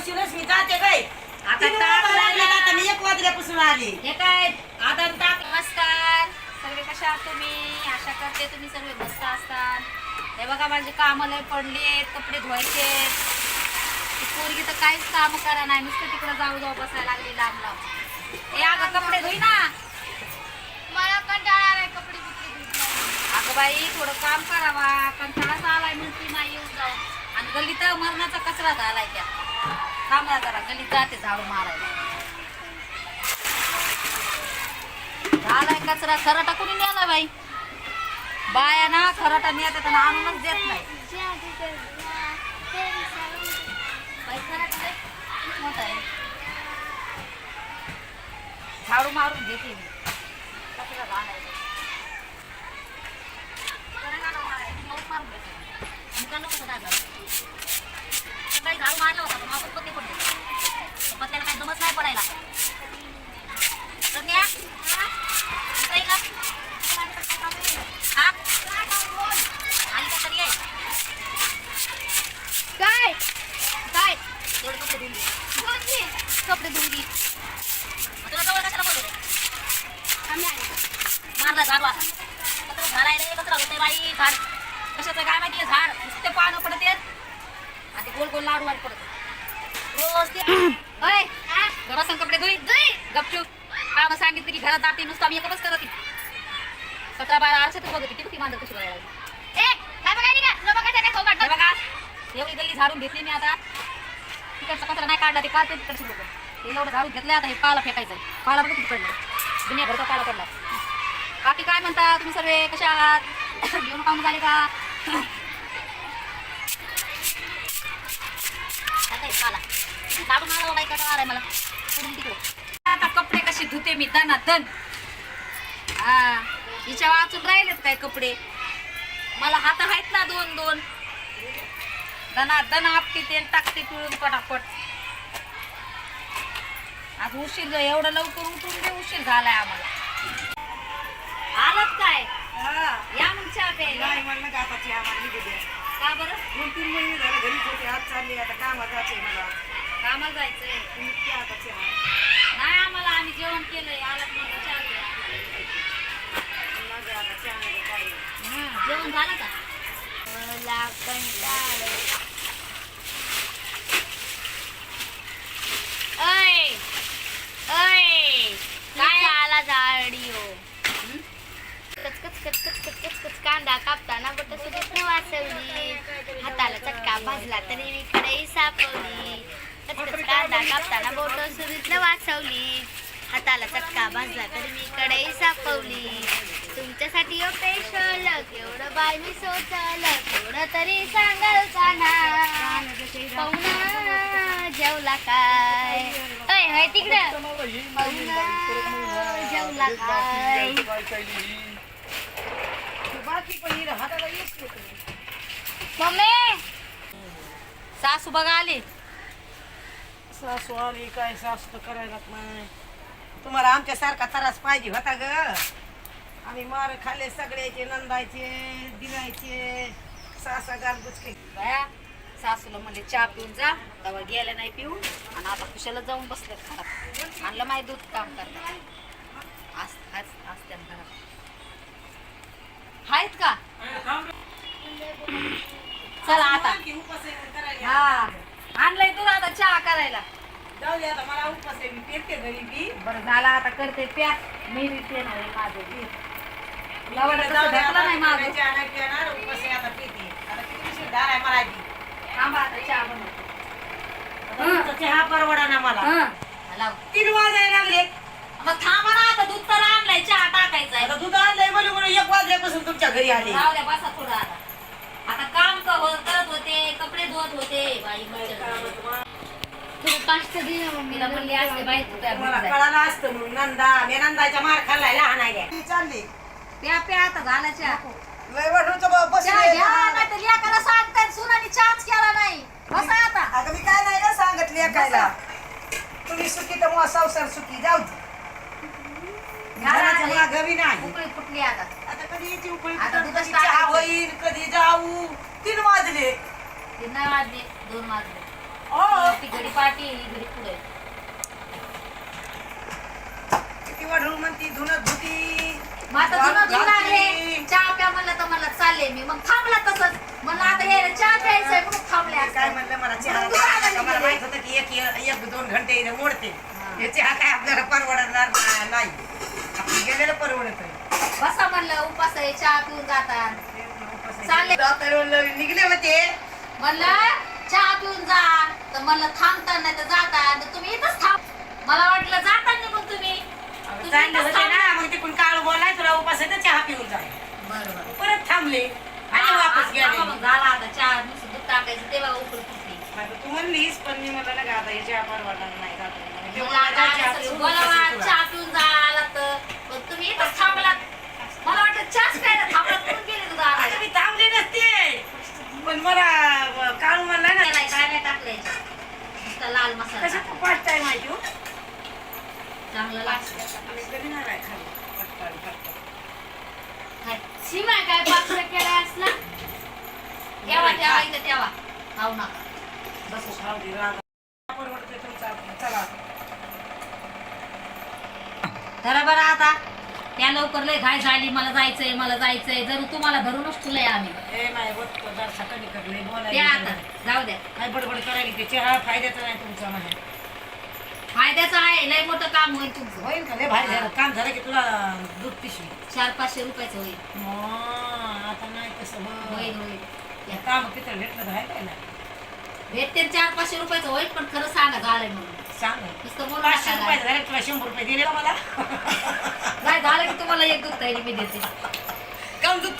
बसूनच मी जाते काय आता तीन टाक वाजता लागले, लागला. आता मी एक वाजल्यापासून आले. हे काय? आता नमस्कार. सगळे कशा आहात तुम्ही? आशा करते तुम्ही सगळे मस्त असतात. हे बघा माझे कामं लय पडली आहेत कपडे धुवायचे. ती पोरगी तर काहीच काम करा नाही. नुसतं तिकडे जाऊ जाऊ बसायला लागली लांब लांब. हे अगं कपडे धुई ना. मला कंटाळा आलाय कपडे. अगं बाई थोडं काम करावा. कंटाळाच आलाय म्हणते नाही येऊन जाऊन आणि गल्लीत मरणाचा कचरा झालाय त्या. थांबला जरा गल्लीत जाते झाडू मारायला. झालाय कचरा खराटा कुणी नेला बाई? बाया ना खराटा नेतात आणि आणूनच देत नाही. झाडू मारून घेते मी. कचरा झालाय. मारून घेते सकाळी झाडू मारला होता पण आपण पत्ते पडले पत्त्याला काही जमत नाही पडायला? इकडे ये का? आली का तरी आहे? काय काय? एवढे कपडे धुवून घे. कोण घे? कपडे धुवून घे. मग तुला जवळ कशाला आलो. मारला झाड वाचा. कचरा झाडाय रे, कचरा होतोय बाई, झाड. कशाचं काय माहितीये झाड नुसते पानं पडते आणि ते गोल गोल लाडू वाट पडत रोज ते कपडे धुई. गपचूप. काम सांगितलं की घरात जाते नुसतं आम्ही एकच करत सतरा बारा आरशे तर बघते किती मांजर कशी बघायला. ए, काय बघायली का? तुला बघायचं नाही, खाऊ वाटलं. बघा एवढी गल्ली झाडून घेतली मी आता. तिकडचा कचरा नाही काढला ते काढते तिकडचे लोक. हे एवढं झाडून घेतलं आता हे पाला फेकायचं पाला बघ पडलं दुनिया घरचा पाला पडला बाकी काय म्हणता तुम्ही सर्व? कशा आहात? घेऊन काम झाले का? आता मला आता कपडे कसे धुते मी दना दन हा हिच्या वाचून राहिलेत काय कपडे? मला हात आहेत ना दोन दोन. दना दन आपते तेल टाकते पिळून पटापट. आज उशीर झाला, एवढं लवकर उठून दे उशीर झालाय आम्हाला. म्हणलं का आता चहा मारली की द्या. का बरं? दोन तीन महिने झाले घरीच होते आज चालली आता कामात जायचंय मला. कामाला जायचंय? तुम्ही प्या आता चहा. नाही आम्हाला आम्ही जेवण केलंय. आलात म्हणलं चहा प्या. माझं आता चहा नाही काही हं, जेवण झालं का? मला कंटाळा कांदा कापताना बट सुद्धा न वाचवली हाताला चटका भाजला तरी मी कढई सापवली. कच कांदा कापताना बोट सुद्धा वाचवली हाताला चटका भाजला तरी मी कढई सापवली. तुमच्यासाठी ओ एवढं केवढं बाय मी सोचल केवढं तरी सांगाल का ना पाहुणा जेवला काय? अय हाय तिकडं. पाहुणा जेवला काय बाकी पण हिला हाताला येत नाही. मम्मी! सासू बघा आली. सासू आली काय सासू तर करायला नाही. तुम्हाला आमच्यासारखा त्रास पाहिजे होता ग. आम्ही मार खाल्ले सगळ्याचे नंदायचे दिवायचे सासा गालबुचके बाया सासूला म्हणले चहा पिऊन जा. तेव्हा गेल्या नाही पिऊ आणि आता कुशाला जाऊन बसले घरात. आणलं माय दूध काम करतात. आज आज आज आहेत का? चला आता. हा. आणलंय दूध आता चहा करायला. जाऊ दे आता मला उपास आहे मी पेरते घरी बरं झाला आता करते प्या. मी पेन आहे माझं जाऊ नाही माझं. चहा नाही पिणार, उपास आहे आता पिते. आता किती उशीर झालाय मला बी. थांबा आता चहा बनवते. चहा परवडा ना मला. हं. तीन वाजायला लागले. मग थांबा ना आता दूध तर आणलंय चहा टाकायचा आहे आता दूध आणलंय म्हणून म्हणून एक वाजल्यापासून तुमच्या घरी आले. बसा थोडं आता. आता काम क- हो- करत होते कपडे धुवत होते. बाई मच्छर. तुला पाच तर दे ना तिला मम्मीला म्हणली असते बाई तू त्या मला. कळालं असतं म्हणून नंदा मी नंदाच्या मार खाल्लाय लहान चालली. प्या प्या आता झाला चहा. लय वाटूचं बा- बसले. चहा घ्या नाहीतर लेकाला सांगताय सुनानी चहाच केला नाही. बसा आता. अगं मी काय नाही का सांगितली एकायला तुम्ही सुखी तर मग संसार सुखी. जाऊ दे. घराच्या घरात मागं बी नाही. उकळी फुटली आता. आता कधी आता कधी चहा टाकायचं. होईल कधी जाऊ? तीन वाजले. तीन वाजले दोन वाजले. ओ! ती घडी पाठी घडी पुढे. किती वाढू म्हणती धुणं धुती. मग आता जुनं दूध लागले. चहा प्या म्हणलं तर मला चालले मी. मग थांबला तसंच. म्हणलं आता हे चहा प्यायचंय म्हणून थांबले काय. म्हणलं मला चहा मग मला. माहीत होतं की एक एक दोन घंटे इथे मोडते. हे. चहा काय आपल्याला परवडणार ना- नाही. आपण गेलेलं परवडत आहे बसा म्हणलं उपास आहे चहा पिऊन जातात. चालेल. चालेल निघले होते. म्हणलं चहा पिऊन जा. तर म्हणलं थांबता नाही तर जाता तर तुम्ही इथंच थांब. मला वाटलं जाता निघून तुम्ही. तुम्ही चांगले इथंच होते थांब. ना मग तिकडून काळ बोलाय तुला उपास आहे तर चहा पिऊन जा. बरं बरं परत थांबले. आणि वापस गेले. मग झाला आता चहा नुसतं दूध टाकायचं तेव्हा उकळून तू म्हणलीस पण मी ना नाही जात पिऊन उपास आहे तुला. चहा पिऊन जा आला तर पण तुम्ही इथंच थांबलात मला वाटतं चहाच प्यायला थांबलात म्हणून गेले तुझा अरे मी थांबले नसते पण मला अं, काळू म्हणला ना काय काय नाही टाकलं याच्यात. नुसता लाल मसाला कसं टाकला. पाच टाइम माहिती हो चांगलं लागतं. सीमा काय असला इथं खाऊ नका. बसू. खाऊ दे, राग. परवडते तुमचं. चला. धरा बरं आता. त्या लवकर लय घाय झाली. मला जायचंय मला जायचंय. जर तुम्हाला धरूनच तुला आम्ही. त्या आता. जाऊ द्या. काय बडबड करायला ते? चहा फायद्याचा नाही तुमचा म्हणजे फायद्याचं आहे लय मोठं काम होईल तुमचं. होईल का? लय भारी झालं. काम झालं की तुला दूध पिशवी. चार पाचशे रुपयाचं होईल. मग आता नाही तसं होईल होईल होईल. या काम तिथं भेटलं तर आहे ना? भेटते चार पाचशे रुपयाचं होईल पण खरं सांगा झालंय म्हणून. सांग. नुसतं बोलू पाचशे नका रुपये झाले तुला शंभर रुपये दिले का मला? नाही झालं की तुम्हाला एक दूध तयारी मी देते. कम दूध